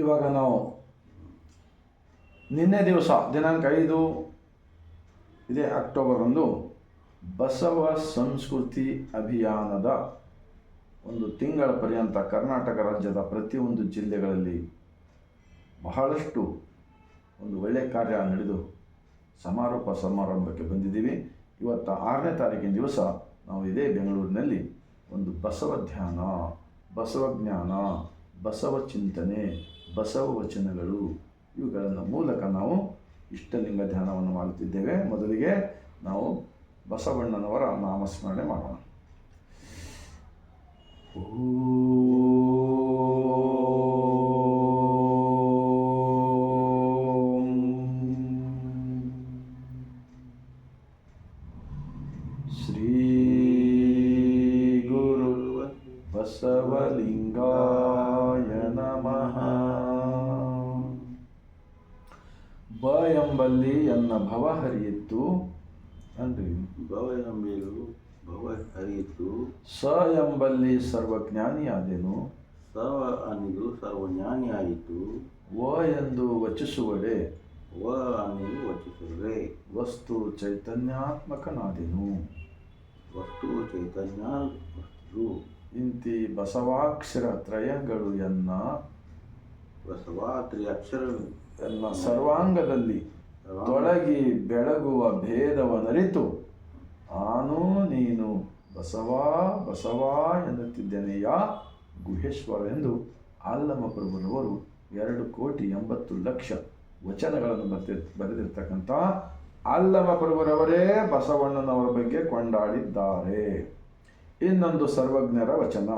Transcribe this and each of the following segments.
ಇವಾಗ ನಾವು ನಿನ್ನೆ ದಿವಸ, ದಿನಾಂಕ ಐದು, ಇದೇ ಅಕ್ಟೋಬರ್ ಒಂದು ಬಸವ ಸಂಸ್ಕೃತಿ ಅಭಿಯಾನದ ಒಂದು ತಿಂಗಳ ಪರ್ಯಂತ ಕರ್ನಾಟಕ ರಾಜ್ಯದ ಪ್ರತಿಯೊಂದು ಜಿಲ್ಲೆಗಳಲ್ಲಿ ಬಹಳಷ್ಟು ಒಂದು ಒಳ್ಳೆಯ ಕಾರ್ಯ ನಡೆದು ಸಮಾರೋಪ ಸಮಾರಂಭಕ್ಕೆ ಬಂದಿದ್ದೀವಿ. ಇವತ್ತು ಆರನೇ ತಾರೀಕಿನ ದಿವಸ ನಾವು ಇದೇ ಬೆಂಗಳೂರಿನಲ್ಲಿ ಒಂದು ಬಸವ ಧ್ಯಾನ, ಬಸವ ಜ್ಞಾನ, ಬಸವ ಚಿಂತನೆ ಬಸವ ವಚನಗಳು ಇವುಗಳನ್ನು ಮೂಲಕ ನಾವು ಇಷ್ಟಲಿಂಗ ಧ್ಯಾನವನ್ನು ಮಾಡುತ್ತಿದ್ದೇವೆ ಮೊದಲಿಗೆ ನಾವು ಬಸವಣ್ಣನವರ ನಾಮಸ್ಮರಣೆ ಮಾಡೋಣ. ಶ್ರೀ ಗುರು ಬಸವಲಿಂಗಾಯ ಎಂಬಲ್ಲಿ ಎನ್ನ ಭವ ಹರಿಯಿತ್ತು ಅಂದ್ರಿ. ಭವ ಮೇಲೂ ಭವ ಹರಿಯಿತು ಸ ಎಂಬಲ್ಲಿ ಸರ್ವಜ್ಞಾನಿಯಾದೆನು. ಸವ ಅನ್ನಿದು ಸರ್ವಜ್ಞಾನಿಯಾಯಿತು. ವ ಎಂದು ವಚಿಸುವಡೆ ವ ಅನ್ನಿದು ವಚಿಸುವರೆ. ವಸ್ತು ಚೈತನ್ಯಾತ್ಮಕನಾದೆನು. ವಸ್ತು ಚೈತನ್ಯ ವಸ್ತು ಇಂತಿ ಬಸವಾಕ್ಷರ ತ್ರಯಗಳು ಎನ್ನ. ಬಸವಾತ್ರಿ ಅಕ್ಷರ ಎಲ್ಲ ಸರ್ವಾಂಗದಲ್ಲಿ. ತೊಳಗಿ ಬೆಳಗುವ ಭೇದವನರಿತು ಆನು ನೀನು ಬಸವ ಬಸವ ಎನ್ನುತ್ತಿದ್ದೇನೆಯಾ? ಗುಹೇಶ್ವರ ಎಂದು ಆಲ್ಲಮ ಪ್ರಭುರವರು ಎರಡು ಕೋಟಿ ಎಂಬತ್ತು ಲಕ್ಷ ವಚನಗಳನ್ನು ಬರ್ತಿ, ಬರೆದಿರ್ತಕ್ಕಂಥ ಆಲ್ಲಮ ಪ್ರಭುರವರೇ ಬಸವಣ್ಣನವರ ಬಗ್ಗೆ ಕೊಂಡಾಡಿದ್ದಾರೆ. ಇನ್ನೊಂದು ಸರ್ವಜ್ಞರ ವಚನ.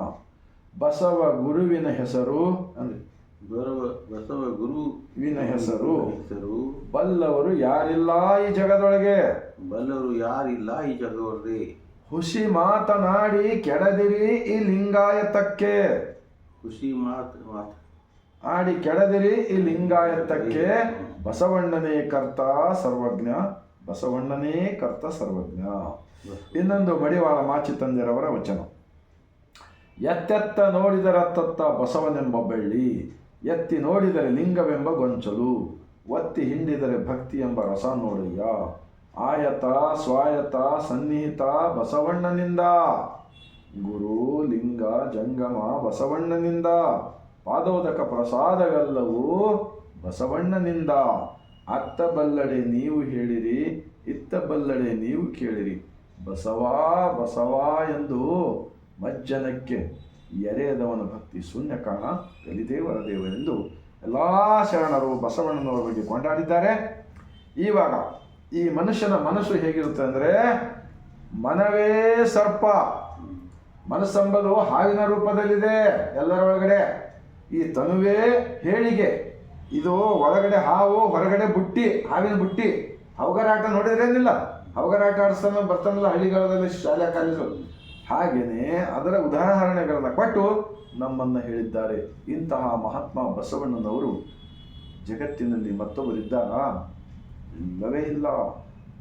ಬಸವ ಗುರುವಿನ ಹೆಸರು ಅಂದ್ರೆ ಬರವ ಬಸವ ಗುರು ವಿನ ಹೆಸರು. ಹೆಸರು. ಬಲ್ಲವರು ಯಾರಿಲ್ಲ ಈ ಜಗದೊಳಗೆ? ಬಲ್ಲವರು ಯಾರಿಲ್ಲ ಈ ಜಗದೊಳಗೆ? ಹುಸಿ ಮಾತನಾಡಿ ಕೆಡದಿರಿ ಈ ಲಿಂಗಾಯತಕ್ಕೆ. ಖುಷಿ ಮಾತು ಮಾತು. ಆಡಿ ಕೆಡದಿರಿ ಈ ಲಿಂಗಾಯತಕ್ಕೆ. ಬಸವಣ್ಣನೇ ಕರ್ತ ಸರ್ವಜ್ಞ ಬಸವಣ್ಣನೇ ಕರ್ತ ಸರ್ವಜ್ಞ. ಇನ್ನೊಂದು ಮಡಿವಾಳ ಮಾಚಿ ತಂದೆರವರ ವಚನ. ಎತ್ತೆತ್ತ ನೋಡಿದರತ್ತತ್ತ ಬಸವನೆಂಬ ಬೆಳ್ಳಿ. ಎತ್ತಿ ನೋಡಿದರೆ ಲಿಂಗವೆಂಬ ಗೊಂಚಲು, ಒತ್ತಿ ಹಿಂಡಿದರೆ ಭಕ್ತಿ ಎಂಬ ರಸ ನೋಡಯ್ಯ ಆಯತ, ಸ್ವಾಯತ, ಸನ್ನಿಹಿತ, ಬಸವಣ್ಣನಿಂದ. ಗುರು, ಲಿಂಗ, ಜಂಗಮ, ಬಸವಣ್ಣನಿಂದ. ಪಾದೋದಕ ಪ್ರಸಾದವೆಲ್ಲವೂ ಬಸವಣ್ಣನಿಂದ. ಅತ್ತ ಬಲ್ಲಡೆ ನೀವು ಹೇಳಿರಿ, ಇತ್ತ ಬಲ್ಲಡೆ ನೀವು ಕೇಳಿರಿ. ಬಸವಾ ಬಸವಾ ಎಂದು ಮಜ್ಜನಕ್ಕೆ ಎರೆಯದವನ ಭಕ್ತಿ ಶೂನ್ಯ ಕಾಣ ಕಲಿದೇವರ ದೇವರೆಂದು ಎಲ್ಲ ಶರಣರು ಬಸವಣ್ಣನವರ ಬಗ್ಗೆ ಕೊಂಡಾಡಿದ್ದಾರೆ. ಇವಾಗ ಈ ಮನುಷ್ಯನ ಮನಸ್ಸು ಹೇಗಿರುತ್ತೆ ಅಂದರೆ ಮನವೇ ಸರ್ಪ. ಮನಸ್ಸಂಬಲು ಹಾವಿನ ರೂಪದಲ್ಲಿದೆ ಎಲ್ಲರ ಒಳಗಡೆ. ಈ ತನುವೇ ಹೇಳಿಗೆ, ಇದು ಒಳಗಡೆ ಹಾವು, ಹೊರಗಡೆ ಬುಟ್ಟಿ, ಹಾವಿನ ಬುಟ್ಟಿ. ಹೌಗರಾಟ ನೋಡಿದ್ರೇನಿಲ್ಲ ಹೌಗರಾಟ ಆಡಿಸ್ತಾನೆ ಬರ್ತಾನಲ್ಲ ಹಳ್ಳಿಗಾಲದಲ್ಲಿ ಶಾಲೆ ಕಾಲೇಜು. ಹಾಗೇನೆ ಅದರ ಉದಾಹರಣೆಗಳನ್ನು ಕೊಟ್ಟು ನಮ್ಮನ್ನು ಹೇಳಿದ್ದಾರೆ. ಇಂತಹ ಮಹಾತ್ಮ ಬಸವಣ್ಣನವರು ಜಗತ್ತಿನಲ್ಲಿ ಮತ್ತೊಬ್ಬರಿದ್ದಾರಾ? ಇಲ್ಲವೇ ಇಲ್ಲ.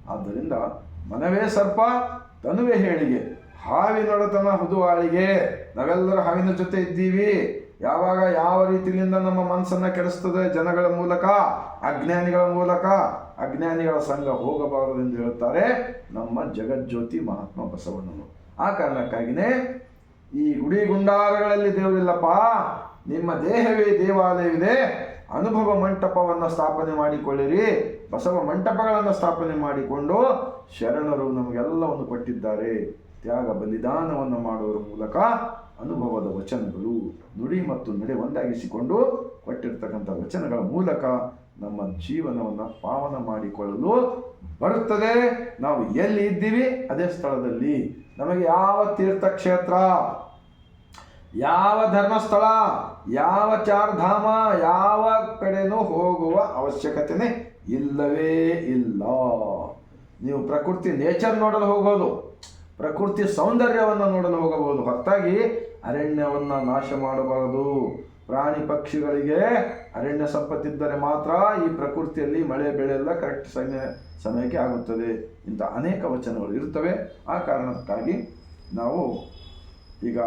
ಆದ್ದರಿಂದ ಮನವೇ ಸರ್ಪ, ತನುವೇ ಹೇಳಿಗೆ. ಹಾವಿನೊಡತನ ಹುದುವಾಳಿಗೆ. ನಾವೆಲ್ಲರೂ ಹಾವಿನ ಜೊತೆ ಇದ್ದೀವಿ. ಯಾವಾಗ ಯಾವ ರೀತಿಯಿಂದ ನಮ್ಮ ಮನಸ್ಸನ್ನ ಕೆಡಿಸ್ತದೆ ಜನಗಳ ಮೂಲಕ, ಅಜ್ಞಾನಿಗಳ ಮೂಲಕ? ಅಜ್ಞಾನಿಗಳ ಸಂಘ ಹೋಗಬಾರದು ಎಂದು ಹೇಳುತ್ತಾರೆ ನಮ್ಮ ಜಗಜ್ಯೋತಿ ಮಹಾತ್ಮ ಬಸವಣ್ಣನು ಆ ಕಾರಣಕ್ಕಾಗಿಯೇ ಈ ಗುಡಿ ಗುಂಡಾರಗಳಲ್ಲಿ ದೇವರಿಲ್ಲಪ್ಪ, ನಿಮ್ಮ ದೇಹವೇ ದೇವಾಲಯವಿದೆ. ಅನುಭವ ಮಂಟಪವನ್ನು ಸ್ಥಾಪನೆ ಮಾಡಿಕೊಳ್ಳಿರಿ. ಬಸವ ಮಂಟಪಗಳನ್ನು ಸ್ಥಾಪನೆ ಮಾಡಿಕೊಂಡು ಶರಣರು ನಮಗೆಲ್ಲವನ್ನು ಕೊಟ್ಟಿದ್ದಾರೆ. ತ್ಯಾಗ ಬಲಿದಾನವನ್ನು ಮಾಡುವುದರ ಮೂಲಕ ಅನುಭವದ ವಚನಗಳು ನುಡಿ ಮತ್ತು ನಡೆ ಒಂದಾಗಿಸಿಕೊಂಡು ಕೊಟ್ಟಿರ್ತಕ್ಕಂಥ ವಚನಗಳ ಮೂಲಕ ನಮ್ಮ ಜೀವನವನ್ನು ಪಾವನ ಮಾಡಿಕೊಳ್ಳಲು ಬರುತ್ತದೆ. ನಾವು ಎಲ್ಲಿ ಇದ್ದೀವಿ? ಅದೇ ಸ್ಥಳದಲ್ಲಿ. ನಮಗೆ ಯಾವ ತೀರ್ಥಕ್ಷೇತ್ರ? ಯಾವ ಧರ್ಮಸ್ಥಳ? ಯಾವ ಚಾರ್ಧಾಮ? ಯಾವ ಕಡೆನೂ ಹೋಗುವ ಅವಶ್ಯಕತೆನೇ ಇಲ್ಲವೇ ಇಲ್ಲ. ನೀವು ಪ್ರಕೃತಿ ನೇಚರ್ ನೋಡಲು ಹೋಗೋದು ಪ್ರಕೃತಿ ಸೌಂದರ್ಯವನ್ನು ನೋಡಲು ಹೋಗಬಹುದು. ಹೊರತಾಗಿ ಅರಣ್ಯವನ್ನು ನಾಶ ಮಾಡಬಾರದು. ಪ್ರಾಣಿ ಪಕ್ಷಿಗಳಿಗೆ ಅರಣ್ಯ ಸಂಪತ್ತಿದ್ದರೆ ಮಾತ್ರ ಈ ಪ್ರಕೃತಿಯಲ್ಲಿ ಮಳೆ ಬೆಳೆ ಎಲ್ಲ ಕರೆಕ್ಟ್ ಸಮಯ ಸಮಯಕ್ಕೆ ಆಗುತ್ತದೆ ಇಂಥ ಅನೇಕ ವಚನಗಳು ಇರುತ್ತವೆ. ಆ ಕಾರಣಕ್ಕಾಗಿ ನಾವು ಈಗ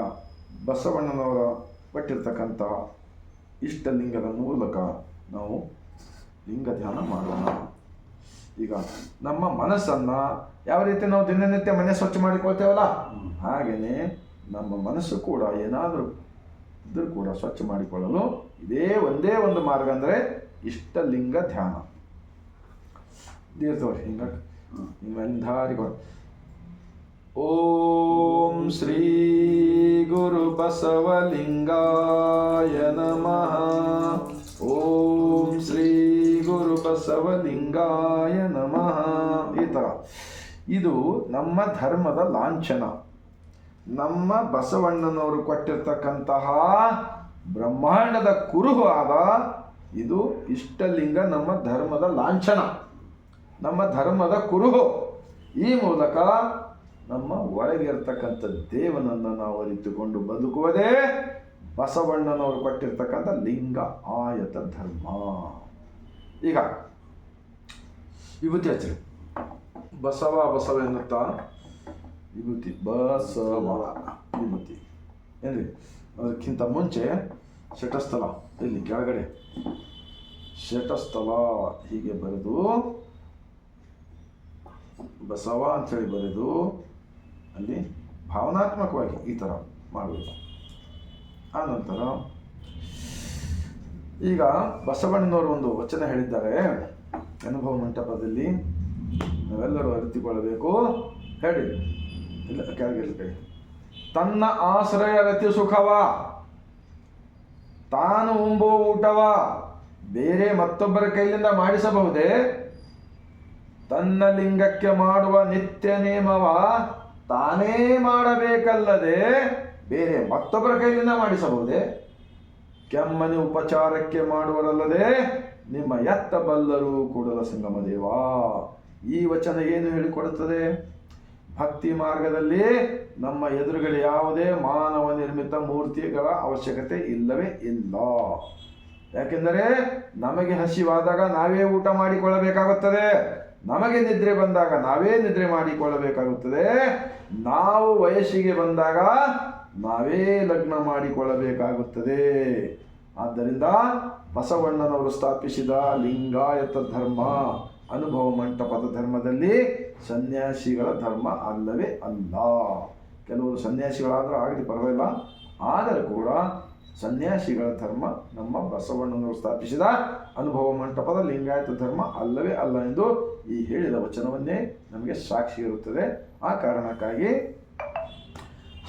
ಬಸವಣ್ಣನವರ ಕೊಟ್ಟಿರ್ತಕ್ಕಂಥ ಇಷ್ಟಲಿಂಗದ ಮೂಲಕ ನಾವು ಲಿಂಗ ಧ್ಯಾನ ಮಾಡೋಣ. ಈಗ ನಮ್ಮ ಮನಸ್ಸನ್ನು ಯಾವ ರೀತಿ ನಾವು ದಿನನಿತ್ಯ ಮನೆ ಸ್ವಚ್ಛ ಮಾಡಿಕೊಳ್ತೇವಲ್ಲ? ಹಾಗೆಯೇ ನಮ್ಮ ಮನಸ್ಸು ಕೂಡ ಏನಾದರೂ ಇದ್ರೂ ಕೂಡ ಸ್ವಚ್ಛ ಮಾಡಿಕೊಳ್ಳಲು ಇದೇ ಒಂದೇ ಒಂದು ಮಾರ್ಗ ಅಂದರೆ ಇಷ್ಟಲಿಂಗ ಧ್ಯಾನ. ದೀರ್ತವ್ರಿ ಹಿಂಗ. ದಾರಿಗಳು ಓಂ ಶ್ರೀ ಗುರು ಬಸವಲಿಂಗಾಯ ನಮಃ. ಓಂ ಶ್ರೀ ಗುರು ಬಸವಲಿಂಗಾಯ ನಮಃ. ಈ ಥರ ಇದು ನಮ್ಮ ಧರ್ಮದ ಲಾಂಛನ. ನಮ್ಮ ಬಸವಣ್ಣನವರು ಕೊಟ್ಟಿರ್ತಕ್ಕಂತಹ ಬ್ರಹ್ಮಾಂಡದ ಕುರುಹು ಆದ ಇದು ಇಷ್ಟಲಿಂಗ ನಮ್ಮ ಧರ್ಮದ ಲಾಂಛನ, ನಮ್ಮ ಧರ್ಮದ ಕುರುಹು. ಈ ಮೂಲಕ ನಮ್ಮ ಒಳಗಿರ್ತಕ್ಕಂಥ ದೇವನನ್ನು ನಾವು ಅರಿತುಕೊಂಡು ಬದುಕುವುದೇ ಬಸವಣ್ಣನವರು ಕೊಟ್ಟಿರ್ತಕ್ಕಂಥ ಲಿಂಗ ಆಯತ ಧರ್ಮ. ಈಗ, ವಿಭೂತಿ ಹಚ್ಚಿರಿ. ಬಸವ ಬಸವ ಎನ್ನುತ್ತಾ ವಿಭೂತಿ ಬಸವ ವಿಭೂತಿ ಏನ್ರಿ ಅದಕ್ಕಿಂತ ಮುಂಚೆ ಶಟಸ್ಥಲ ಇಲ್ಲಿ ಕೆಳಗಡೆ ಶಟಸ್ಥಲ ಹೀಗೆ ಬರೆದು ಬಸವ ಅಂಥೇಳಿ ಬರೆದು ಅಲ್ಲಿ ಭಾವನಾತ್ಮಕವಾಗಿ ಈ ಥರ ಮಾಡಬೇಕು. ಆನಂತರ ನಂತರ ಈಗ ಬಸವಣ್ಣನವರು ಒಂದು ವಚನ ಹೇಳಿದ್ದಾರೆ. ಅನುಭವ ಮಂಟಪದಲ್ಲಿ ನಾವೆಲ್ಲರೂ ಅರಿತುಕೊಳ್ಳಬೇಕು. ಹೇಳಿ. ಇಲ್ಲ ಕೆಳಗಿಲ್ಲ ತನ್ನ ಆಶ್ರಯ ರತಿ ಸುಖವ. ತಾನು ಉಂಬೋ ಊಟವ. ಬೇರೆ ಮತ್ತೊಬ್ಬರ ಕೈಲಿಂದ ಮಾಡಿಸಬಹುದೇ? ತನ್ನ ಲಿಂಗಕ್ಕೆ ಮಾಡುವ ನಿತ್ಯ ನೇಮವ ತಾನೇ ಮಾಡಬೇಕಲ್ಲದೆ ಬೇರೆ ಮತ್ತೊಬ್ಬರ ಕೈಲಿಂದ ಮಾಡಿಸಬಹುದೇ? ಕೆಮ್ಮನೆ ಉಪಚಾರಕ್ಕೆ ಮಾಡುವರಲ್ಲದೆ ನಿಮ್ಮ ಎತ್ತ ಬಲ್ಲರು ಕೂಡಲ ಸಂಗಮ ದೇವ ಈ ವಚನ ಏನು ಹೇಳಿಕೊಡುತ್ತದೆ? ಭಕ್ತಿ ಮಾರ್ಗದಲ್ಲಿ ನಮ್ಮ ಎದುರುಗಡೆ ಯಾವುದೇ ಮಾನವ ನಿರ್ಮಿತ ಮೂರ್ತಿಗಳ ಅವಶ್ಯಕತೆ ಇಲ್ಲವೇ ಇಲ್ಲ. ಯಾಕೆಂದರೆ ನಮಗೆ ಹಸಿವಾದಾಗ ನಾವೇ ಊಟ ಮಾಡಿಕೊಳ್ಳಬೇಕಾಗುತ್ತದೆ. ನಮಗೆ ನಿದ್ರೆ ಬಂದಾಗ ನಾವೇ ನಿದ್ರೆ ಮಾಡಿಕೊಳ್ಳಬೇಕಾಗುತ್ತದೆ. ನಾವು ವಯಸ್ಸಿಗೆ ಬಂದಾಗ ನಾವೇ ಲಗ್ನ ಮಾಡಿಕೊಳ್ಳಬೇಕಾಗುತ್ತದೆ. ಆದ್ದರಿಂದ ಬಸವಣ್ಣನವರು ಸ್ಥಾಪಿಸಿದ ಲಿಂಗಾಯತ ಧರ್ಮ ಅನುಭವ ಮಂಟಪದ ಧರ್ಮದಲ್ಲಿ ಸನ್ಯಾಸಿಗಳ ಧರ್ಮ ಅಲ್ಲವೇ ಅಲ್ಲ. ಕೆಲವರು ಸನ್ಯಾಸಿಗಳಾದರೂ ಆಗಲಿ ಪರವಾಗಿಲ್ಲ. ಆದರೂ ಕೂಡ ಸನ್ಯಾಸಿಗಳ ಧರ್ಮ ನಮ್ಮ ಬಸವಣ್ಣನವರು ಸ್ಥಾಪಿಸಿದ ಅನುಭವ ಮಂಟಪದ ಲಿಂಗಾಯತ ಧರ್ಮ ಅಲ್ಲವೇ ಅಲ್ಲ ಎಂದು ಈ ಹೇಳಿದ ವಚನವನ್ನೇ ನಮಗೆ ಸಾಕ್ಷಿ ಇರುತ್ತದೆ. ಆ ಕಾರಣಕ್ಕಾಗಿ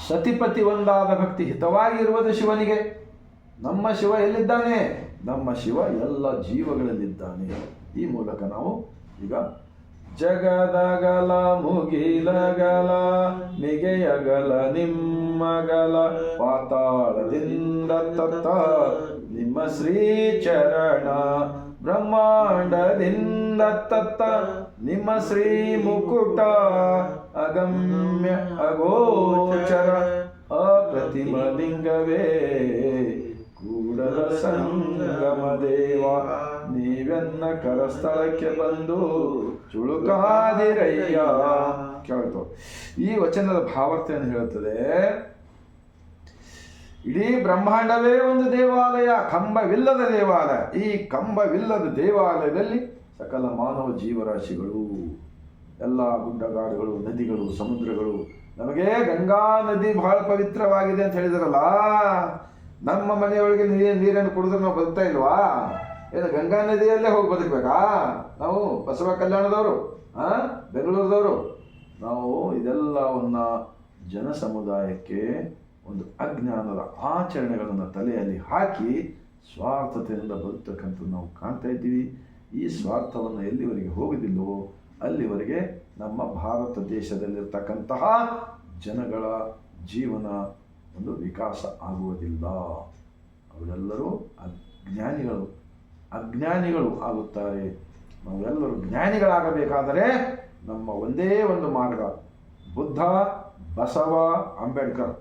ಸತಿಪತಿ ಒಂದಾದ ಭಕ್ತಿ ಹಿತವಾಗಿರುವುದು ಶಿವನಿಗೆ. ನಮ್ಮ ಶಿವ ಎಲ್ಲಿದ್ದಾನೆ? ನಮ್ಮ ಶಿವ ಎಲ್ಲ ಜೀವಗಳಲ್ಲಿದ್ದಾನೆ. ಈ ಮೂಲಕ ನಾವು ಈಗ ಜಗದಗಲ ಮುಗಿಲಗಲ, ನಿಗೆಯಗಲ, ನಿಮ್ಮಗಲ, ಪಾತಾಳದಿಂದ ತತ್ತ ನಿಮ್ಮ ಶ್ರೀ ಚರಣ ಬ್ರಹ್ಮಾಂಡದಿಂದ ತತ್ತ ನಿಮ್ಮ ಶ್ರೀ ಮುಕುಟ, ಅಗಮ್ಯ ಅಗೋಚರ, ಅಪ್ರತಿಮ ಲಿಂಗವೇ, ಕೂಡಲ ಸಂಗಮ ದೇವ. ನೀವೆನ್ನ ಕರಸ್ಥಳಕ್ಕೆ ಬಂದು ಚುಳುಕಾದಿರಯ್ಯ. ಕೇಳ್ತು ಈ ವಚನದ ಭಾವಾರ್ಥ ಏನು ಹೇಳುತ್ತದೆ, ಇಡೀ ಬ್ರಹ್ಮಾಂಡವೇ ಒಂದು ದೇವಾಲಯ, ಕಂಬವಿಲ್ಲದ ದೇವಾಲಯ. ಈ ಕಂಬವಿಲ್ಲದ ದೇವಾಲಯದಲ್ಲಿ ಸಕಲ ಮಾನವ ಜೀವರಾಶಿಗಳು, ಎಲ್ಲ ಗುಡ್ಡಗಾಡುಗಳು, ನದಿಗಳು, ಸಮುದ್ರಗಳು, ನಮಗೆ ಗಂಗಾ ನದಿ ಬಹಳ ಪವಿತ್ರವಾಗಿದೆ ಅಂತ ಹೇಳಿದ್ರಲ್ಲ. ನಮ್ಮ ಮನೆಯೊಳಗೆ ನೀರು ನೀರನ್ನು ಕುಡಿದ್ರೆ ನಾವು ಬದುಕ್ತಾ ಇಲ್ವಾ? ಏನು ಗಂಗಾ ನದಿಯಲ್ಲೇ ಹೋಗಿ ಬದುಕಬೇಕಾ? ನಾವು ಬಸವ ಕಲ್ಯಾಣದವರು, ಆ? ಬೆಂಗಳೂರದವರು. ನಾವು ಇದೆಲ್ಲವನ್ನ ಜನ ಸಮುದಾಯಕ್ಕೆ ಒಂದು ಅಜ್ಞಾನದ ಆಚರಣೆಗಳನ್ನು ತಲೆಯಲ್ಲಿ ಹಾಕಿ ಸ್ವಾರ್ಥತೆಯಿಂದ ಬದುಕ್ತಕ್ಕಂಥದ್ದು ನಾವು ಕಾಣ್ತಾ ಇದ್ದೀವಿ. ಈ ಸ್ವಾರ್ಥವನ್ನು ಎಲ್ಲಿವರೆಗೆ ಹೋಗುದಿಲ್ಲವೋ ಅಲ್ಲಿವರೆಗೆ ನಮ್ಮ ಭಾರತ ದೇಶದಲ್ಲಿರ್ತಕ್ಕಂತಹ ಜನಗಳ ಜೀವನ ಒಂದು ವಿಕಾಸ ಆಗುವುದಿಲ್ಲ. ಅವರೆಲ್ಲರೂ ಅಜ್ಞಾನಿಗಳು. ಅಜ್ಞಾನಿಗಳು ಆಗುತ್ತಾರೆ. ನಾವೆಲ್ಲರೂ ಜ್ಞಾನಿಗಳಾಗಬೇಕಾದರೆ ನಮ್ಮ ಒಂದೇ ಒಂದು ಮಾರ್ಗ, ಬುದ್ಧ, ಬಸವ, ಅಂಬೇಡ್ಕರ್.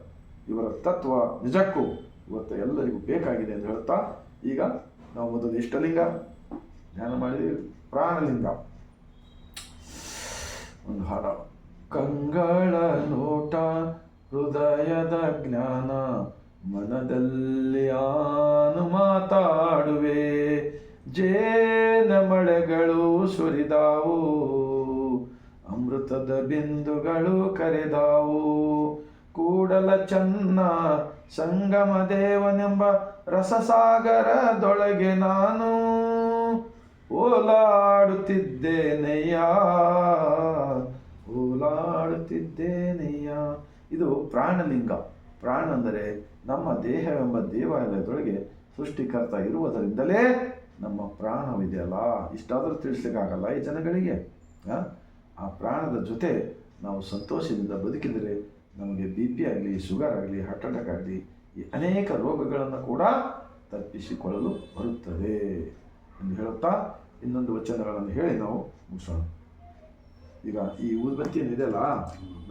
ಇವರ ತತ್ವ ನಿಜಕ್ಕೂ ಇವತ್ತು ಎಲ್ಲರಿಗೂ ಬೇಕಾಗಿದೆ ಎಂದು ಹೇಳ್ತಾ ಈಗ ನಾವು ಮೊದಲು ಇಷ್ಟಲಿಂಗ, ಧ್ಯಾನ ಮಾಡಿದ ಪ್ರಾಣಲಿಂಗ. ಒಂದು ಹಾಡ. ಕಂಗಳ ನೋಟ, ಹೃದಯದ ಜ್ಞಾನ, ಮನದಲ್ಲಿ ಆನು ಮಾತಾಡುವೆ. ಜೇನ ಮಳೆಗಳು ಸುರಿದಾವು, ಅಮೃತದ ಬಿಂದುಗಳು ಕರೆದಾವು. ಕೂಡಲ ಚನ್ನ ಸಂಗಮ ದೇವನೆಂಬ ರಸಸಾಗರದೊಳಗೆ ನಾನು ಓಲಾಡುತ್ತಿದ್ದೇನೆಯ ಓಲಾಡುತ್ತಿದ್ದೇನೆಯ. ಇದು ಪ್ರಾಣಲಿಂಗ. ಪ್ರಾಣ ಅಂದರೆ ನಮ್ಮ ದೇಹವೆಂಬ ದೇವಾಲಯದೊಳಗೆ ಸೃಷ್ಟಿಕರ್ತ ಇರುವುದರಿಂದಲೇ ನಮ್ಮ ಪ್ರಾಣವಿದೆಯಲ್ಲ, ಇಷ್ಟಾದರೂ ತಿಳಿಸ್ಲಿಕ್ಕಾಗಲ್ಲ ಈ ಜನಗಳಿಗೆ ಆ? ಪ್ರಾಣದ ಜೊತೆ ನಾವು ಸಂತೋಷದಿಂದ ಬದುಕಿದರೆ ನಮಗೆ ಬಿ ಪಿ ಆಗಲಿ, ಶುಗರ್ ಆಗಲಿ ಹಾರ್ಟ್ ಅಟ್ಯಾಕ್ ಆಗಲಿ, ಈ ಅನೇಕ ರೋಗಗಳನ್ನು ಕೂಡ ತಪ್ಪಿಸಿಕೊಳ್ಳಲು ಬರುತ್ತದೆ ಎಂದು ಹೇಳುತ್ತಾ ಇನ್ನೊಂದು ವಚನಗಳನ್ನು ಹೇಳಿ ನಾವು ಮುಗಿಸೋಣ ಈಗ ಈ ಊದ್ಬತ್ತಿ ಏನಿದೆಯಲ್ಲ,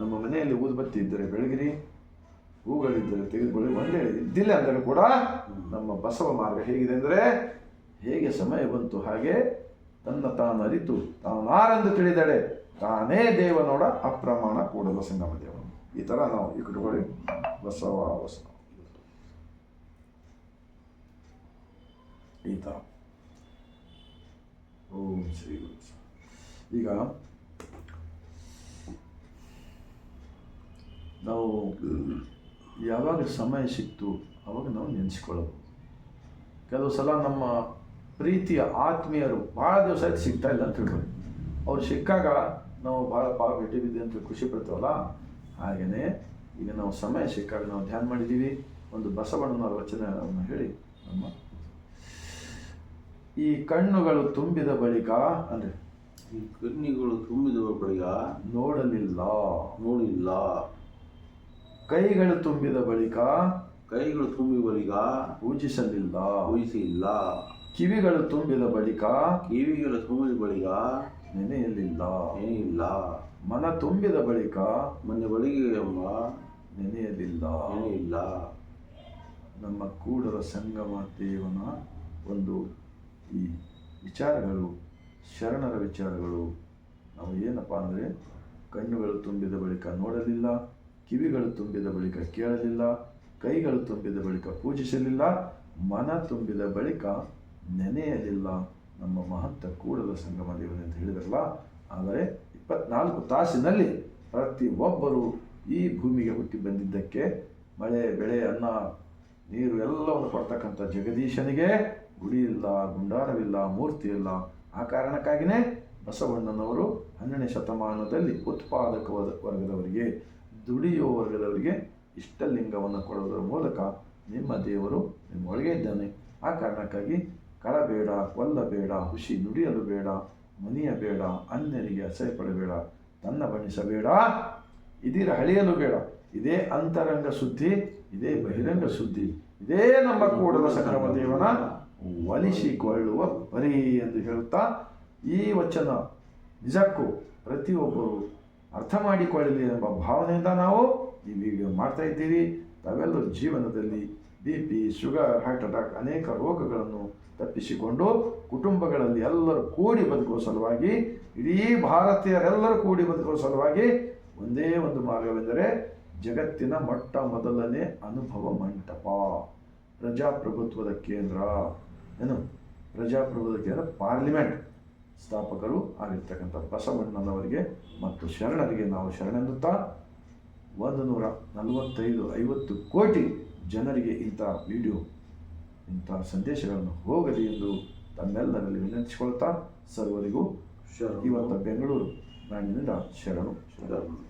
ನಮ್ಮ ಮನೆಯಲ್ಲಿ ಊದ್ಬತ್ತಿ ಇದ್ದರೆ ಬೆಳಗಿರಿ, ಹೂಗಳಿದ್ದರೆ ತೆಗೆದುಕೊಳ್ಳಿ, ಒಂದೇ ಇದ್ದಿಲ್ಲ ಅಂದರೆ ಕೂಡ ನಮ್ಮ ಬಸವ ಮಾರ್ಗ ಹೇಗಿದೆ ಅಂದರೆ ಹೇಗೆ ಸಮಯ ಬಂತು ಹಾಗೆ ತನ್ನ ತಾನು ಅರಿತು ತಾನಾರೆಂದು ತಿಳಿದಳೆ. ತಾನೇ ದೇವನೋಡ ಅಪ್ರಮಾಣ ಕೂಡಲ ಸಂಗಮ ದೇವನು ಈ ಥರ ನಾವು ಇಟ್ಕೊಳ್ಳಿ ಬಸವ ಬಸವ. ಈ ಥರ ಓಂ ಶ್ರೀ ಈಗ ನಾವು ಯಾವಾಗ ಸಮಯ ಸಿಕ್ತು ಅವಾಗ ನಾವು ನೆನೆಸ್ಕೊಳ್ಳೋದು ಕೆಲವು ಸಲ ನಮ್ಮ ಪ್ರೀತಿಯ ಆತ್ಮೀಯರು ಭಾಳ ದಿವಸ ಆಯ್ತು ಸಿಗ್ತಾ ಇಲ್ಲ ಅಂತ ತಿಳ್ಕೊಳ್ಳಿ ಅವ್ರು ಸಿಕ್ಕಾಗ ನಾವು ಭಾಳ ಭಾಳ ಭೇಟಿ ಬಿದ್ದೆ ಅಂತ ಖುಷಿ ಪಡ್ತೀವಲ್ಲ? ಹಾಗೆಯೇ ಈಗ ನಾವು ಸಮಯ ಸಿಕ್ಕಾಗ ನಾವು ಧ್ಯಾನ ಮಾಡಿದ್ದೀವಿ. ಒಂದು ಬಸವಣ್ಣನವರ ವಚನವನ್ನು ಹೇಳಿ. ನಮ್ಮ ಈ ಕಣ್ಣುಗಳು ತುಂಬಿದ ಬಳಿಕ ಅಂದರೆ ಈ ಕಣ್ಣಿಗಳು ತುಂಬಿದ ಬಳಿಕ ನೋಡಲಿಲ್ಲ. ನೋಡಿಲ್ಲ. ಕೈಗಳು ತುಂಬಿದ ಬಳಿಕ ಕೈಗಳು ತುಂಬಿದ ಬಳಿಕ ಪೂಜಿಸಲಿಲ್ಲ. ಊಹಿಸಿಲ್ಲ ಕಿವಿಗಳು ತುಂಬಿದ ಬಳಿಕ ಕಿವಿಗಳು ತುಂಬಿದ ಬಳಿಕ ನೆನೆಯಲಿಲ್ಲ. ಏನಿಲ್ಲ ಮನ ತುಂಬಿದ ಬಳಿಕ ಮನೆ ಬಳಿಗೆ ಎಂಬ ನೆನೆಯಲಿಲ್ಲ. ಏನಿಲ್ಲ ನಮ್ಮ ಕೂಡರ ಸಂಗಮ ದೇವನ ಒಂದು ಈ ವಿಚಾರಗಳು ಶರಣರ ವಿಚಾರಗಳು ನಾವು ಏನಪ್ಪ ಅಂದರೆ ಕಣ್ಣುಗಳು ತುಂಬಿದ ಬಳಿಕ ನೋಡಲಿಲ್ಲ ಕಿವಿಗಳು ತುಂಬಿದ ಬಳಿಕ ಕೇಳಲಿಲ್ಲ ಕೈಗಳು ತುಂಬಿದ ಬಳಿಕ ಪೂಜಿಸಲಿಲ್ಲ ಮನ ತುಂಬಿದ ಬಳಿಕ ನೆನೆಯಲಿಲ್ಲ. ನಮ್ಮ ಮಹತ್ತ ಕೂಡಲ ಸಂಗಮ ದೇವರು ಅಂತ ಹೇಳಿದ್ರಲ್ಲ, ಆದರೆ ಇಪ್ಪತ್ನಾಲ್ಕು ತಾಸಿನಲ್ಲಿ ಪ್ರತಿ ಒಬ್ಬರು ಈ ಭೂಮಿಗೆ ಹುಟ್ಟಿ ಬಂದಿದ್ದಕ್ಕೆ ಮಳೆ, ಬೆಳೆ, ಅನ್ನ, ನೀರು ಎಲ್ಲವನ್ನು ಕೊಡ್ತಕ್ಕಂಥ ಜಗದೀಶನಿಗೆ ಗುಡಿ ಇಲ್ಲ ಗುಂಡಾರವಿಲ್ಲ ಮೂರ್ತಿ ಇಲ್ಲ ಆ ಕಾರಣಕ್ಕಾಗಿಯೇ ಬಸವಣ್ಣನವರು ಹನ್ನೆರಡನೇ ಶತಮಾನದಲ್ಲಿ ಉತ್ಪಾದಕ ವರ್ಗದವರಿಗೆ ದುಡಿಯುವ ವರ್ಗದವರಿಗೆ ಇಷ್ಟಲಿಂಗವನ್ನು ಕೊಡೋದರ ಮೂಲಕ ನಿಮ್ಮ ದೇವರು ನಿಮ್ಮೊಳಗೆ ಇದ್ದಾನೆ. ಆ ಕಾರಣಕ್ಕಾಗಿ ಕಳಬೇಡ, ಕೊಲ್ಲಬೇಡ, ಹುಷಿ ನುಡಿಯಲು ಬೇಡ, ಮನಿಯ ಬೇಡ, ಅನ್ಯರಿಗೆ ಅಸಹ್ಯಪಡಬೇಡ ತನ್ನ ಬಣಿಸಬೇಡ ಇದಿರ ಹಳೆಯಲು ಬೇಡ. ಇದೇ ಅಂತರಂಗ ಸುದ್ದಿ, ಇದೇ ಬಹಿರಂಗ ಸುದ್ದಿ, ಇದೇ ನಮ್ಮ ಕೂಡಲ ಸಕ್ರಮ ದೇವನ ಒಲಿಸಿಕೊಳ್ಳುವ ಪರಿ ಎಂದು ಹೇಳುತ್ತಾ ಈ ವಚನ ನಿಜಕ್ಕೂ ಪ್ರತಿಯೊಬ್ಬರು ಅರ್ಥ ಮಾಡಿಕೊಳ್ಳಲಿ ಎಂಬ ಭಾವನೆಯಿಂದ ನಾವು ಈ ವಿಡಿಯೋ ಮಾಡ್ತಾ ಇದ್ದೀವಿ. ತಾವೆಲ್ಲರೂ ಜೀವನದಲ್ಲಿ B P, sugar, heart attack ಅನೇಕ ರೋಗಗಳನ್ನು ತಪ್ಪಿಸಿಕೊಂಡು ಕುಟುಂಬಗಳಲ್ಲಿ ಎಲ್ಲರೂ ಕೂಡಿ ಬದುಕುವ ಸಲುವಾಗಿ, ಇಡೀ ಭಾರತೀಯರೆಲ್ಲರೂ ಕೂಡಿ ಬದುಕುವ ಸಲುವಾಗಿ ಒಂದೇ ಒಂದು ಮಾರ್ಗವೆಂದರೆ ಜಗತ್ತಿನ ಮೊಟ್ಟ ಮೊದಲನೇ ಅನುಭವ ಮಂಟಪ, ಪ್ರಜಾಪ್ರಭುತ್ವದ ಕೇಂದ್ರ ಏನು ಪ್ರಜಾಪ್ರಭುತ್ವದ ಕೇಂದ್ರ, ಪಾರ್ಲಿಮೆಂಟ್ ಸ್ಥಾಪಕರು ಆಗಿರ್ತಕ್ಕಂಥ ಬಸವಣ್ಣನವರಿಗೆ ಮತ್ತು ಶರಣರಿಗೆ ನಾವು ಶರಣೆನ್ನುತ್ತಾ ಒಂದು ನೂರ ನಲವತ್ತೈದು ಐವತ್ತು ಕೋಟಿ ಜನರಿಗೆ ಇಂಥ ವಿಡಿಯೋ ಇಂಥ ಸಂದೇಶಗಳನ್ನು ಹೋಗಲಿ ಎಂದು ತಮ್ಮೆಲ್ಲರಲ್ಲಿ ವಿನಂತಿಸಿಕೊಳ್ತಾ ಸರ್ವರಿಗೂ ಇವತ್ತು ಬೆಂಗಳೂರು ನಾಡಿನಿಂದ ಶರಣು. ಶರಣ.